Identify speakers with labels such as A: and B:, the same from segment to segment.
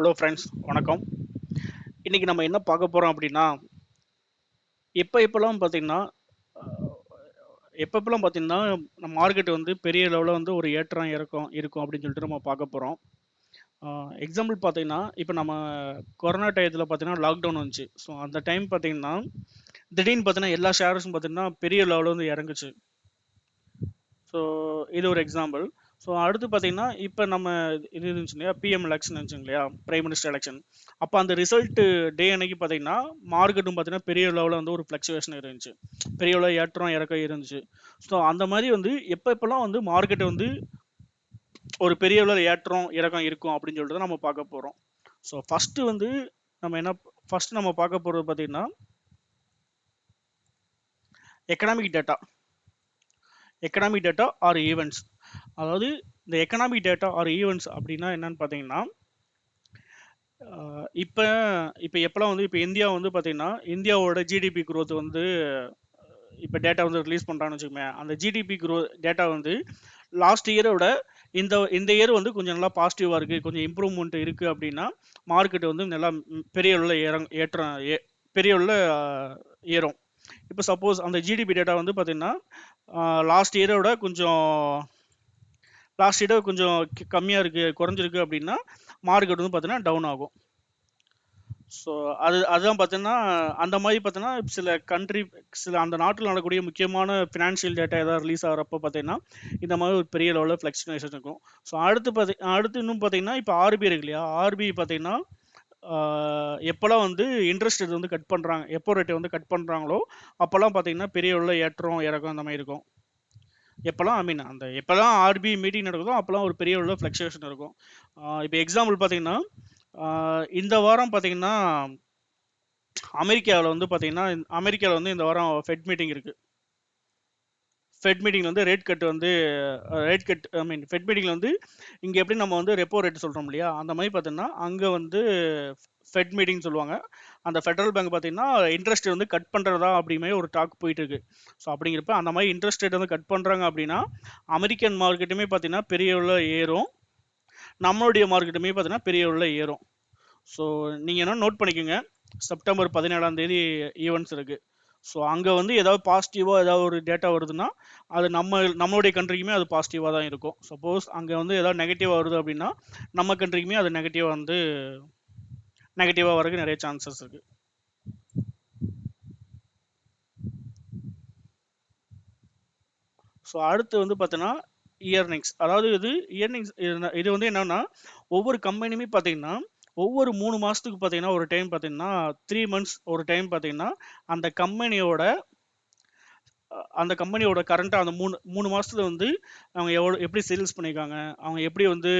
A: Hello friends வணக்கம். இன்றைக்கி நம்ம என்ன பார்க்க போகிறோம் அப்படின்னா எப்போ எப்போல்லாம் பார்த்திங்கன்னா எப்போ பார்த்திங்கன்னா பார்த்தீங்கன்னா நம்ம மார்க்கெட் வந்து பெரிய லெவலில் வந்து ஒரு ஏற்றம் இறக்கம் இருக்கும் அப்படின்னு சொல்லிட்டு நம்ம பார்க்க போகிறோம் எக்ஸாம்பிள் பார்த்தீங்கன்னா இப்போ நம்ம கொரோனா டயத்தில் பார்த்திங்கன்னா லாக்டவுன் வந்துச்சு. ஸோ அந்த டைம் பார்த்திங்கன்னா திடீர்னு பார்த்திங்கன்னா எல்லா ஷேர்ஸும் பார்த்தீங்கன்னா பெரிய லெவலில் வந்து இறங்குச்சு. ஸோ இது ஒரு எக்ஸாம்பிள் ஸோ அடுத்து பார்த்தீங்கன்னா இப்போ நம்ம இது இருந்துச்சு இல்லையா? பிஎம் எலெக்ஷன் இருந்துச்சு இல்லையா? பிரைம் மினிஸ்டர் எலெக்ஷன் அப்போ அந்த ரிசல்ட்டு டே அன்னைக்கு பார்த்தீங்கன்னா மார்க்கெட்டும் பார்த்தீங்கன்னா பெரிய லெவலில் வந்து ஒரு ஃப்ளக்சுவேஷன் இருந்துச்சு. பெரிய லெவலில் ஏற்றம் இறக்கம் இருந்துச்சு. ஸோ அந்த மாதிரி வந்து எப்போ எப்போல்லாம் வந்து மார்க்கெட் வந்து ஒரு பெரிய லெவலில் ஏற்றம் இறக்கம் இருக்கும் அப்படின்னு சொல்லிட்டு நம்ம பார்க்க போகிறோம் ஸோ ஃபஸ்ட்டு வந்து நம்ம என்ன ஃபஸ்ட்டு நம்ம பார்க்க போகிறது பார்த்தீங்கன்னா economic data economic data are events அதாவது இந்த எக்கனாமிக் டேட்டா ஆர் ஈவெண்ட்ஸ் அப்படின்னா என்னன்னு பார்த்தீங்கன்னா இப்போ இப்போ எப்போல்லாம் வந்து இப்போ இந்தியா வந்து பார்த்தீங்கன்னா இந்தியாவோட ஜிடிபி குரோத் வந்து இப்போ டேட்டா வந்து ரிலீஸ் பண்ணுறான்னு வச்சுக்கோமே அந்த ஜிடிபி க்ரோ டேட்டா வந்து லாஸ்ட் இயரோட இந்த இந்த இயர் வந்து கொஞ்சம் நல்லா பாசிட்டிவாக இருக்குது கொஞ்சம் இம்ப்ரூவ்மெண்ட் இருக்குது அப்படின்னா மார்க்கெட் வந்து நல்லா பெரிய அளவில் ஏறங் ஏற்றம் ஏ- பெரிய அளவில் ஏறும். இப்போ சப்போஸ் அந்த ஜிடிபி டேட்டா வந்து பார்த்திங்கன்னா லாஸ்ட் இயரோட கொஞ்சம் லாஸ்ட் இயரோட கொஞ்சம் கம்மியாக இருக்குது குறைஞ்சிருக்கு அப்படின்னா மார்க்கெட் வந்து பார்த்தீங்கன்னா டவுன் ஆகும். ஸோ அது அதுதான் பார்த்தீங்கன்னா அந்த மாதிரி பார்த்தீங்கன்னா சில கண்ட்ரி சில அந்த நாட்டில் நடக்கக்கூடிய முக்கியமான ஃபினான்ஷியல் டேட்டா ஏதாவது ரிலீஸ் ஆகிறப்ப பார்த்தீங்கன்னா இந்த மாதிரி ஒரு பெரிய லெவலில் ஃப்ளக்சுவேஷன் இருக்கும். ஸோ அடுத்து பார்த்தி அடுத்து இன்னும் பார்த்தீங்கன்னா இப்போ ஆர்பி இருக்கு இல்லையா? ஆர்பி பார்த்தீங்கன்னா எப்போல்லாம் வந்து இன்ட்ரெஸ்ட் இது வந்து கட் பண்ணுறாங்க எப்போ ரேட்டை வந்து கட் பண்ணுறாங்களோ அப்போல்லாம் பார்த்தீங்கன்னா பெரிய லெவலில் ஏற்றம் இறக்கம் அந்த மாதிரி இருக்கும். எப்போல்லாம் ஐ மீன் அந்த எப்போல்லாம் ஆர்பி மீட்டிங் நடக்குதோ அப்போல்லாம் ஒரு பெரிய அளவில் ஃப்ளக்சுவேஷன் இருக்கும். இப்போ எக்ஸாம்பிள் பார்த்தீங்கன்னா இந்த வாரம் பார்த்தீங்கன்னா அமெரிக்காவில் வந்து பார்த்தீங்கன்னா அமெரிக்காவில் வந்து இந்த வாரம் ஃபெட் மீட்டிங் இருக்குது ஃபெட் மீட்டிங்கில் வந்து ரேட் கட் வந்து rate cut I mean Fed மீட்டிங்கில் வந்து இங்கே எப்படி நம்ம வந்து ரெப்போ ரேட் சொல்கிறோம் இல்லையா? அந்த மாதிரி பார்த்தீங்கன்னா அங்கே வந்து ஃபெட் மீட்டிங் சொல்லுவாங்க. அந்த ஃபெடரல் பேங்க் பார்த்தீங்கன்னா இன்ட்ரெஸ்ட் வந்து கட் பண்ணுறதா அப்படிமே ஒரு டாக் போயிட்டு இருக்கு ஸோ அப்படிங்கிறப்ப அந்த மாதிரி இன்ட்ரெஸ்ட் ரேட் வந்து கட் பண்ணுறாங்க அப்படின்னா அமெரிக்கன் மார்க்கெட்டுமே பார்த்தீங்கன்னா பெரிய உள்ள ஏறும். நம்மளுடைய மார்க்கெட்டுமே பார்த்தீங்கன்னா பெரிய உள்ள ஏறும். ஸோ நீங்கள் என்ன நோட் பண்ணிக்கோங்க. செப்டம்பர் பதினேழாம் தேதி ஈவெண்ட்ஸ் இருக்குது ஸோ அங்கே வந்து ஏதாவது பாசிட்டிவாக ஏதாவது ஒரு டேட்டா வருதுன்னா அது நம்ம நம்மளுடைய கண்ட்ரிக்குமே அது பாசிட்டிவாக தான் இருக்கும். சப்போஸ் அங்கே வந்து ஏதாவது நெகட்டிவாக வருது அப்படின்னா நம்ம கண்ட்ரிக்குமே அது நெகட்டிவாக வந்து நெகட்டிவாக வரக்கு நிறைய சான்சஸ் இருக்கு. ஸோ அடுத்து வந்து பார்த்தீங்கன்னா இயர்னிங்ஸ் அதாவது இது இயர்னிங்ஸ் இது வந்து என்னன்னா ஒவ்வொரு கம்பெனியுமே பார்த்தீங்கன்னா ஒவ்வொரு மூணு மாதத்துக்கு பார்த்தீங்கன்னா ஒரு டைம் பார்த்தீங்கன்னா த்ரீ மந்த்ஸ் ஒரு டைம் பார்த்தீங்கன்னா அந்த கம்பெனியோட அந்த கம்பெனியோட கரண்ட்டாக அந்த மூணு மூணு மாதத்துல வந்து அவங்க எவ்வளோ எப்படி சேல்ஸ் பண்ணியிருக்காங்க அவங்க எப்படி வந்து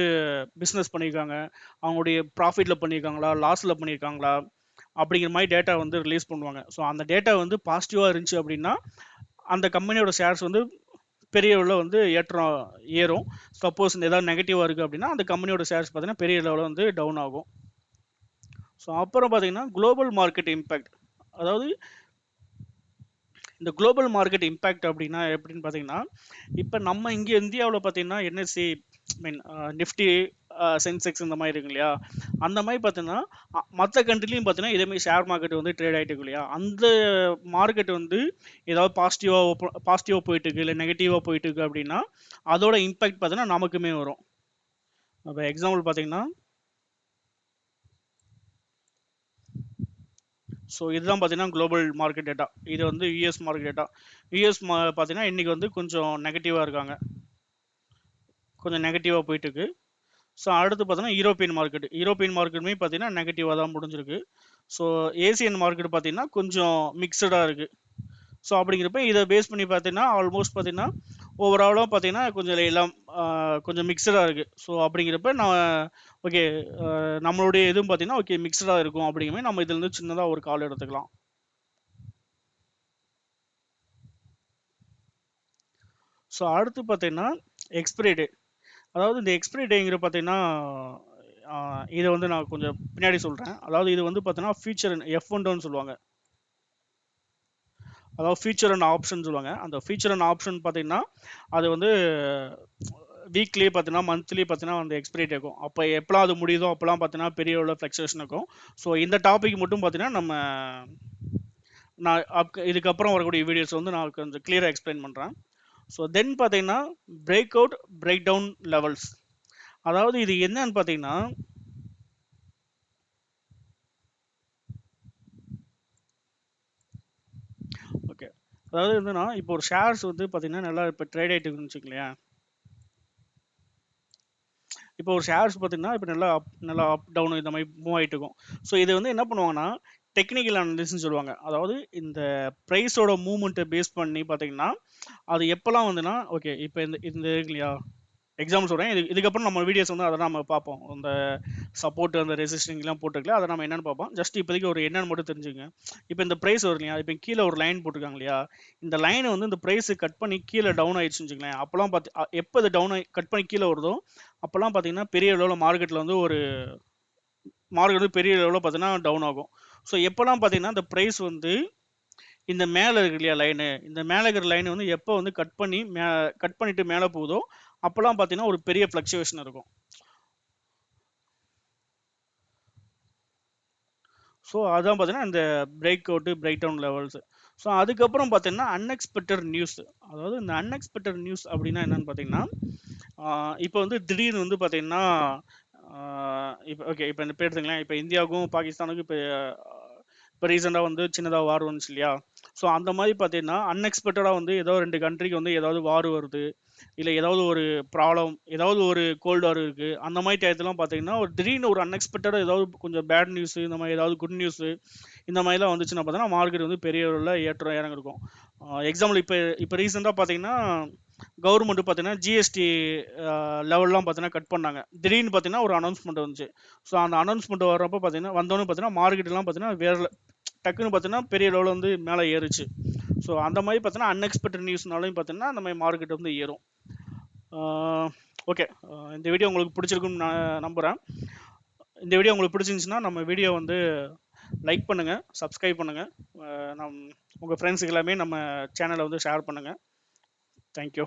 A: பிஸ்னஸ் பண்ணியிருக்காங்க அவங்களுடைய ப்ராஃபிட்டில் பண்ணியிருக்காங்களா லாஸில் பண்ணியிருக்காங்களா அப்படிங்கிற மாதிரி டேட்டா வந்து ரிலீஸ் பண்ணுவாங்க. ஸோ அந்த டேட்டா வந்து பாசிட்டிவாக இருந்துச்சு அப்படின்னா அந்த கம்பெனியோட ஷேர்ஸ் வந்து பெரிய லெவலில் வந்து ஏற்றம் ஏறும். சப்போஸ் ஏதாவது நெகட்டிவாக இருக்குது அப்படின்னா அந்த கம்பெனியோட ஷேர்ஸ் பார்த்தீங்கன்னா பெரிய லெவலில் வந்து டவுன் ஆகும். ஸோ அப்புறம் பார்த்தீங்கன்னா குளோபல் மார்க்கெட் இம்பேக்ட் அதாவது இந்த குளோபல் மார்க்கெட் இம்பேக்ட் அப்படின்னா எப்படின்னு பார்த்தீங்கன்னா இப்போ நம்ம இங்கே இந்தியாவில் பார்த்தீங்கன்னா என்எஸ்சி மீன் நிஃப்டி சென்செக்ஸ் இந்த மாதிரி இருக்கு இல்லையா? அந்த மாதிரி பார்த்தீங்கன்னா மற்ற கண்ட்ரிலையும் பார்த்தீங்கன்னா இதே மாதிரி ஷேர் மார்க்கெட் வந்து ட்ரேட் ஆகிட்டு இருக்கு இல்லையா? அந்த மார்க்கெட் வந்து ஏதாவது பாசிட்டிவாக பாசிட்டிவாக போயிட்டு இருக்கு இல்லை நெகட்டிவாக போயிட்டு இருக்கு அப்படின்னா அதோட இம்பேக்ட் பார்த்தீங்கன்னா நமக்குமே வரும். இப்போ எக்ஸாம்பிள் பார்த்தீங்கன்னா ஸோ இதுதான் பார்த்தீங்கன்னா குளோபல் மார்க்கெட் டேட்டா இது வந்து யூஎஸ் மார்க்கெட் டேட்டா யூஎஸ் மா பார்த்தீங்கன்னா இன்றைக்கி வந்து கொஞ்சம் நெகட்டிவாக இருக்காங்க. கொஞ்சம் நெகட்டிவாக போயிட்டுருக்கு. ஸோ அடுத்து பார்த்தீங்கன்னா யூரோப்பியன் மார்க்கெட் யூரோப்பியன் மார்க்கெட்டுமே பார்த்தீங்கன்னா நெகட்டிவாக தான் முடிஞ்சிருக்கு. ஸோ ஏசியன் மார்க்கெட் பார்த்தீங்கன்னா கொஞ்சம் மிக்சடாக இருக்குது ஸோ அப்படிங்கிறப்ப இதை பேஸ் பண்ணி பார்த்தீங்கன்னா ஆல்மோஸ்ட் பார்த்தீங்கன்னா ஓவராலாக பார்த்தீங்கன்னா கொஞ்சம் எல்லாம் கொஞ்சம் மிக்சடாக இருக்குது ஸோ அப்படிங்கிறப்ப நான் ஓகே நம்மளுடைய இதுவும் பார்த்தீங்கன்னா ஓகே மிக்சடாக இருக்கும். அப்படிங்கிற மாதிரி நம்ம இதுலேருந்து சின்னதாக ஒரு கால் எடுத்துக்கலாம். ஸோ அடுத்து பார்த்தீங்கன்னா எக்ஸ்பிரி டே அதாவது இந்த எக்ஸ்பிரி டேங்கிற பார்த்தீங்கன்னா இதை வந்து நான் கொஞ்சம் பின்னாடி சொல்கிறேன் அதாவது இது வந்து பார்த்தீங்கன்னா ஃபியூச்சர் எஃப் ஒன்றுன்னு சொல்லுவாங்க. அதாவது ஃபியூச்சர் அண்ட் ஆப்ஷன் சொல்லுவாங்க. அந்த ஃபியூச்சர் அண்ட் ஆப்ஷன் பார்த்தீங்கன்னா அது வந்து வீக்லி பார்த்தீங்கன்னா மந்த்லி பார்த்தீங்கன்னா அந்த எக்ஸ்பிரி இருக்கும் அப்போ எப்போலாம் அது முடியுதோ அப்போலாம் பார்த்தீங்கன்னா பெரிய உள்ள ஃப்ளக்சுவேஷன் இருக்கும் ஸோ இந்த டாபிக் மட்டும் பார்த்தீங்கன்னா நம்ம நான் அப் இதுக்கப்புறம் வரக்கூடிய வீடியோஸ் வந்து நான் கொஞ்சம் கிளியராக எக்ஸ்பிளைன் பண்ணுறேன் ஸோ தென் பார்த்தீங்கன்னா break out break down levels அதாவது இது என்னன்னு பார்த்தீங்கன்னா ஓகே அதாவது என்னன்னா இப்போ ஒரு ஷேர்ஸ் வந்து பார்த்தீங்கன்னா நல்லா இப்போ ட்ரேட் ஆகிட்டு இருக்குன்னு வச்சுக்கலையா இப்போ ஒரு ஷேர்ஸ் பார்த்தீங்கன்னா இப்போ நல்லா அப் நல்லா அப் டவுன் இந்த மாதிரி மூவ் ஆகிட்டு இருக்கும். ஸோ இது வந்து என்ன பண்ணுவாங்கன்னா டெக்னிக்கல் அனாலிசிஸ்னு சொல்லுவாங்க. அதாவது இந்த ப்ரைஸோட மூவ்மெண்ட்டை பேஸ் பண்ணி பார்த்தீங்கன்னா அது எப்போல்லாம் வந்துன்னா ஓகே இப்போ இந்த இந்த இருக்கு இல்லையா? எக்ஸாம்பிள் சொல்கிறேன் இது இதுக்கப்புறம் நம்ம வீடியோஸ் வந்து அதை நம்ம பார்ப்போம். அந்த சப்போர்ட் அந்த ரெசிஸ்டிங்லாம் போட்டுருக்கல அதை நம்ம என்னென்னு பார்ப்போம். ஜஸ்ட் இப்போதைக்கு ஒரு என்னன்னு மட்டும் தெரிஞ்சுங்க இப்போ இந்த ப்ரைஸ் வரும் இல்லையா? இப்போ கீழே ஒரு லைன் போட்டிருக்காங்க இல்லையா? இந்த லைனை வந்து இந்த ப்ரைஸு கட் பண்ணி கீழே டவுன் ஆயிடுச்சுன்னு வச்சுங்களேன் அப்போலாம் பார்த்து எப்போ இது டவுன் ஆகி கட் பண்ணி கீழே வருதோ அப்போல்லாம் பார்த்தீங்கன்னா பெரிய அளவில் மார்க்கெட்டில் வந்து ஒரு மார்க்கெட் வந்து பெரிய அளவில் பார்த்தீங்கன்னா டவுன் ஆகும். ஸோ எப்போல்லாம் பார்த்தீங்கன்னா இந்த ப்ரைஸ் வந்து இந்த மேலே இருக்கு இல்லையா லைனு இந்த மேலே இருக்கிற லைனை வந்து எப்போ வந்து கட் பண்ணி மே கட் பண்ணிட்டு மேலே போகுதோ அப்போல்லாம் பார்த்தீங்கன்னா ஒரு பெரிய ஃப்ளக்சுவேஷன் இருக்கும். ஸோ அதான் பார்த்தீங்கன்னா இந்த break out break down levels so அதுக்கப்புறம் பார்த்தீங்கன்னா அன்எக்ஸ்பெக்டட் நியூஸ் அதாவது இந்த அன்எக்ஸ்பெக்டட் நியூஸ் அப்படின்னா என்னன்னு பார்த்தீங்கன்னா இப்போ வந்து திடீர்னு வந்து பார்த்தீங்கன்னா இப்போ ஓகே இப்போ இந்த பேர் இப்போ இந்தியாவுக்கும் பாகிஸ்தானுக்கும் இப்போ இப்போ ரீசெண்டாக வந்து சின்னதாக வார் வந்துச்சு இல்லையா? ஸோ அந்த மாதிரி பார்த்தீங்கன்னா அன்எக்ஸ்பெக்டடாக வந்து ஏதோ ரெண்டு கண்ட்ரிக்கு வந்து ஏதாவது வார் வருது. இல்லை ஏதாவது ஒரு ப்ராப்ளம் ஏதாவது ஒரு கோல்டு வார் இருக்குது அந்த மாதிரி டயத்துலாம் பார்த்தீங்கன்னா ஒரு திடீர்னு ஒரு அன்எக்ஸ்பெக்டடாக ஏதாவது கொஞ்சம் பேட் நியூஸு இந்த மாதிரி ஏதாவது குட் நியூஸு இந்த மாதிரிலாம் வந்துச்சுன்னா பார்த்தீங்கன்னா மார்க்கெட் வந்து பெரிய அளவில் ஏற்றம் இறங்க இருக்கும். எக்ஸாம்பிள் இப்போ இப்போ ரீசெண்டாக பார்த்தீங்கன்னா கவர்மெண்ட் பார்த்தீங்கன்னா ஜிஎஸ்டி லெவல்லாம் பார்த்தீங்கன்னா கட் பண்ணாங்க. திடீர்னு பார்த்தீங்கன்னா ஒரு அனௌன்ஸ்மெண்ட் வந்துச்சு. ஸோ அந்த அனௌன்ஸ்மெண்ட் வரப்போ பார்த்தீங்கன்னா வந்தோன்னு பார்த்தீங்கன்னா மார்க்கெட்லாம் பார்த்தீங்கன்னா வேற டக்குன்னு பார்த்தீங்கன்னா பெரிய லெவலில் வந்து மேலே ஏறுச்சு. ஸோ அந்த மாதிரி பார்த்தீங்கன்னா அன்எக்ஸ்பெக்டட் நியூஸ்னாலையும் பார்த்தீங்கன்னா அந்த மாதிரி மார்க்கெட் வந்து ஏறும். ஓகே. இந்த வீடியோ உங்களுக்கு பிடிச்சிருக்குன்னு நான் நம்புகிறேன் இந்த வீடியோ உங்களுக்கு பிடிச்சிருந்துச்சுன்னா நம்ம வீடியோ வந்து லைக் பண்ணுங்கள் சப்ஸ்கிரைப் பண்ணுங்கள் நம் உங்கள் ஃப்ரெண்ட்ஸுக்கு எல்லாமே நம்ம சேனலை வந்து ஷேர் பண்ணுங்கள் தேங்க்யூ